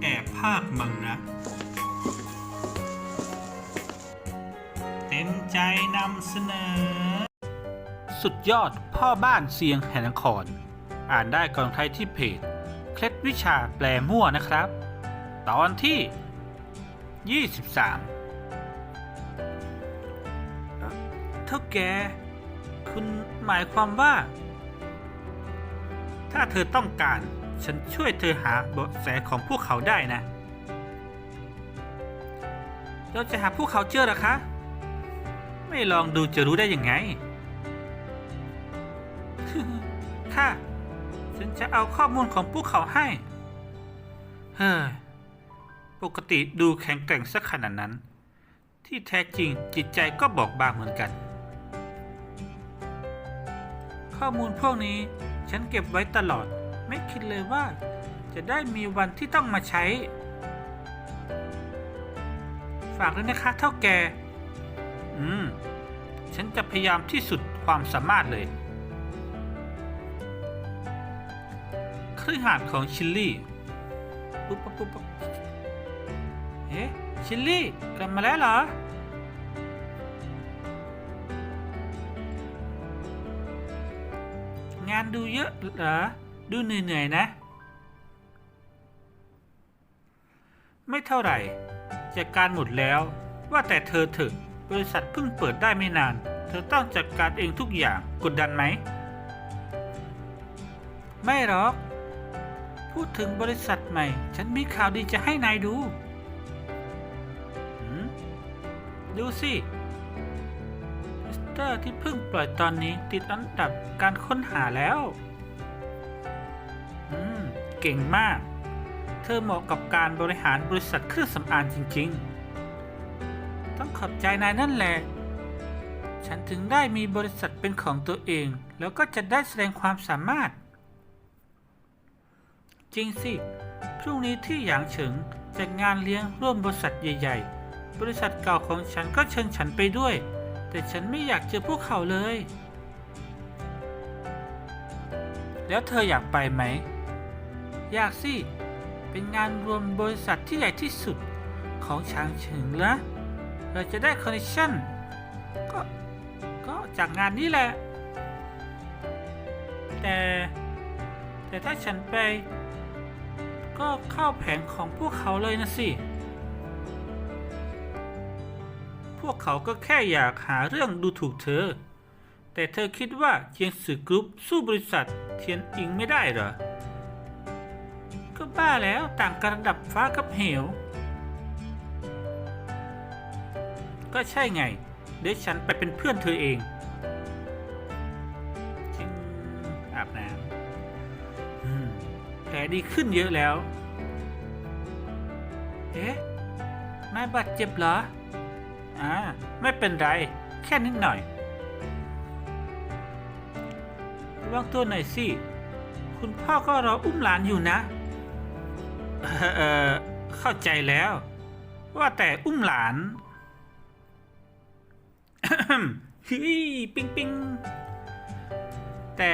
แอบภาคมังนะเต็มใจนำเสนอ สุดยอดพ่อบ้านเสียงแห่นคร อ่านได้ก่อนใครที่เพจ เคล็ดวิชาแปลมั่วนะครับ ตอนที่ 23 เท่าแก คุณหมายความว่า ถ้าเธอต้องการ ฉันช่วยเธอหาเบาะแสของพวกเขาได้นะ เราจะหาพวกเขาเจอหรอคะ ไม่ลองดูจะรู้ได้ยังไง ค่ะ ฉันจะเอาข้อมูลของพวกเขาให้ เฮ้ย ปกติดูแข็งแกร่งสักขนาดนั้น ที่แท้จริงจิตใจก็บอกบางเหมือนกัน ข้อมูลพวกนี้ฉันเก็บไว้ตลอด ไม่คิดเลยว่า จะได้มีวันที่ต้องมาใช้ ฝากด้วยนะคะเท่าแก อืม ฉันจะพยายามที่สุดความสามารถเลยเครื่องหาดของชิลลี่ ปุ๊บปุ๊บปุ๊บเอ๊ะชิลลี่กลับมาแล้วเหรองานดูเยอะเหรอ ดูเหนื่อยๆนะ ไม่เท่าไหร่จัดการหมดแล้ว ว่าแต่เธอเถอะบริษัทเพิ่งเปิดได้ไม่นาน เธอต้องจัดการเองทุกอย่างกดดันไหม ไม่หรอก พูดถึงบริษัทใหม่ ฉันมีข่าวดีจะให้นายดูดูสิมิสเตอร์ที่เพิ่งปล่อยตอนนี้ติดอันดับการค้นหาแล้ว เก่งมาก เธอเหมาะกับการบริหารบริษัทเครื่องสำอางจริง ๆ ต้องขอบใจนายนั่นแหละ ฉันถึงได้มีบริษัทเป็นของตัวเอง แล้วก็จะได้แสดงความสามารถ จริงสิ พรุ่งนี้ที่หยางเฉิงจัดงานเลี้ยงร่วมบริษัทใหญ่ ๆ บริษัทเก่าของฉันก็เชิญฉันไปด้วย แต่ฉันไม่อยากเจอพวกเขาเลยแล้วเธออยากไปไหม ยากสิ เป็นงานรวมบริษัทที่ใหญ่ที่สุดของฉางเฉิงละเราจะได้คอนเนคชั่นก็ก็จากงานนี้แหละ แต่แต่ถ้าฉันไป ก็เข้าแผงของพวกเขาเลยนะสิ พวกเขาก็แค่อยากหาเรื่องดูถูกเธอ แต่เธอคิดว่าเจียงสือกรุ๊ปสู้บริษัทเทียนอิงไม่ได้เหรอ บ้าแล้วต่างกันระดับฟ้ากับเหว ก็ใช่ไง เดี๋ยวฉันไปเป็นเพื่อนเธอเองจิงอาบน้ำแผลดีขึ้นเยอะแล้ว เอ๊ะ นายบาดเจ็บเหรอ อ่า ไม่เป็นไร แค่นิดหน่อย ระวังตัวหน่อยสิ คุณพ่อก็รออุ้มหลานอยู่นะ เออเข้าใจแล้ว ว่าแต่อุ้มหลานฮ้ยปิงปิงแต่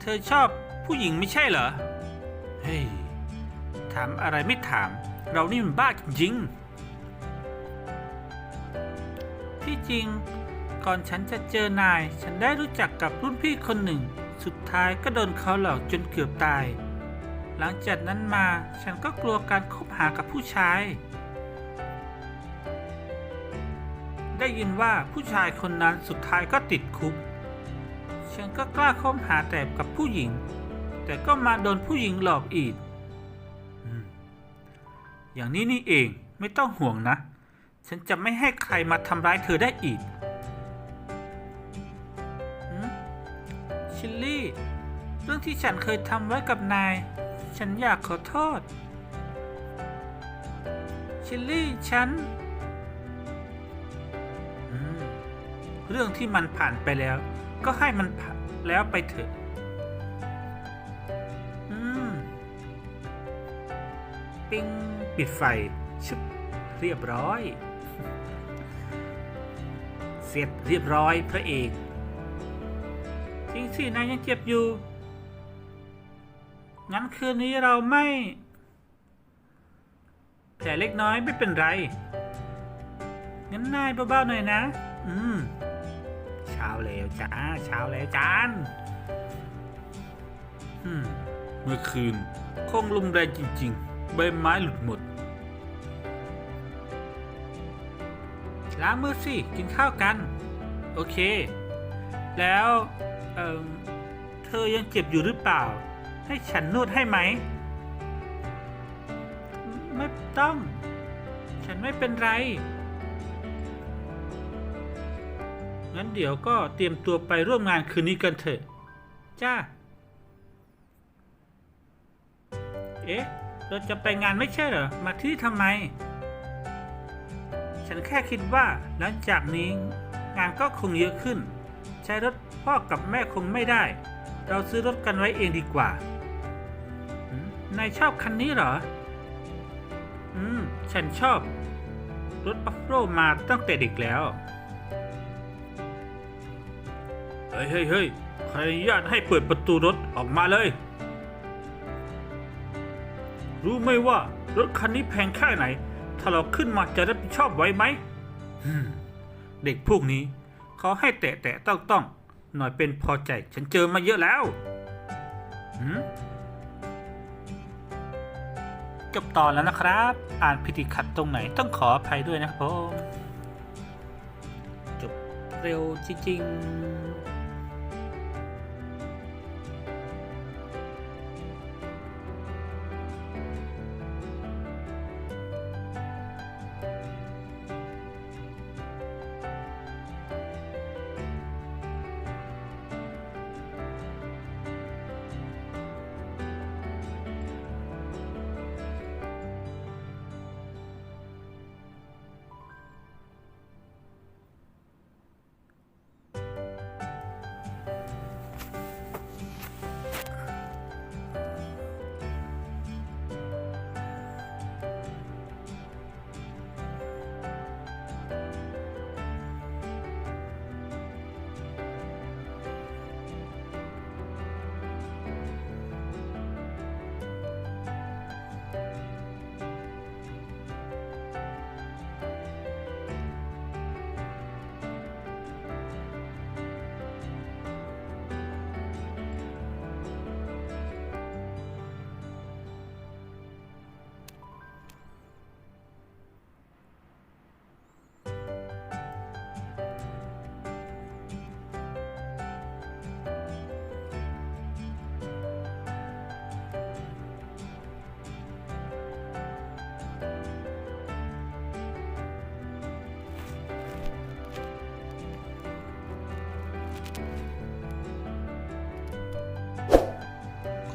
เธอชอบผู้หญิงไม่ใช่เหรอ เฮ้ย ถามอะไรไม่ถาม เรานี่มันบ้าจริง ที่จริงก่อนฉันจะเจอนาย ฉันได้รู้จักกับรุ่นพี่คนหนึ่ง สุดท้ายก็โดนเขาหลอกจนเกือบตาย หลังจากนั้นมาฉันก็กลัวการคบหากับผู้ชาย ได้ยินว่าผู้ชายคนนั้นสุดท้ายก็ติดคุก ฉันก็กล้าคบหาแต่กับผู้หญิง แต่ก็มาโดนผู้หญิงหลอกอีก อย่างนี้นี่เองไม่ต้องห่วงนะ ฉันจะไม่ให้ใครมาทำร้ายเธอได้อีกชิลลี่ เรื่องที่ฉันเคยทำไว้กับนาย ฉันอยากขอโทษชิลลี่ ฉัน เรื่องที่มันผ่านไปแล้ว ก็ให้มันแล้วไปเถอะปิ้งปิดไฟ ชุบเรียบร้อย เสร็จเรียบร้อยพระเอกจริงสินายยังเจ็บอยู่ งั้นคืนนี้เราไม่แผลเล็กน้อยไม่เป็นไร งั้นนายเบาๆหน่อยนะ อืม เช้าแล้วจ้า เช้าแล้วจานอืม เมื่อคืนคงลมแรงจริงๆ ใบไม้หลุดหมด ล้างมือสิ กินข้าวกัน โอเค แล้ว เออเธอยังเจ็บอยู่หรือเปล่า ให้ฉันนวดให้ไหม ไม่ต้อง ฉันไม่เป็นไร งั้นเดี๋ยวก็เตรียมตัวไปร่วมงานคืนนี้กันเถอะ จ้า เอ๊ะ เราจะไปงานไม่ใช่เหรอ มาที่ทำไม ฉันแค่คิดว่าหลังจากนี้งานก็คงเยอะขึ้น ใช้รถพ่อกับแม่คงไม่ได้ เราซื้อรถกันไว้เองดีกว่า นายชอบคันนี้เหรอ อืม ฉันชอบ รถออฟโรดมาตั้งแต่เด็กแล้ว เฮ้ยเฮ้ยเฮ้ยขออนุญาตให้เปิดประตูรถออกมาเลย รู้ไหมว่ารถคันนี้แพงแค่ไหน ถ้าเราขึ้นมาจะรับผิดชอบไว้ไหมฮึมเด็กพวกนี้ เขาให้แตะแตะต้องต้องหน่อยเป็นพอใจ ฉันเจอมาเยอะแล้ว หืม จบตอนแล้วนะครับ อ่านพิธีขัดตรงไหนต้องขออภัยด้วยนะครับผมจบเร็วจริงๆ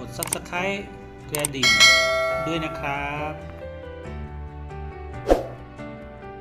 กด subscribe กระดิ่งด้วยนะครับ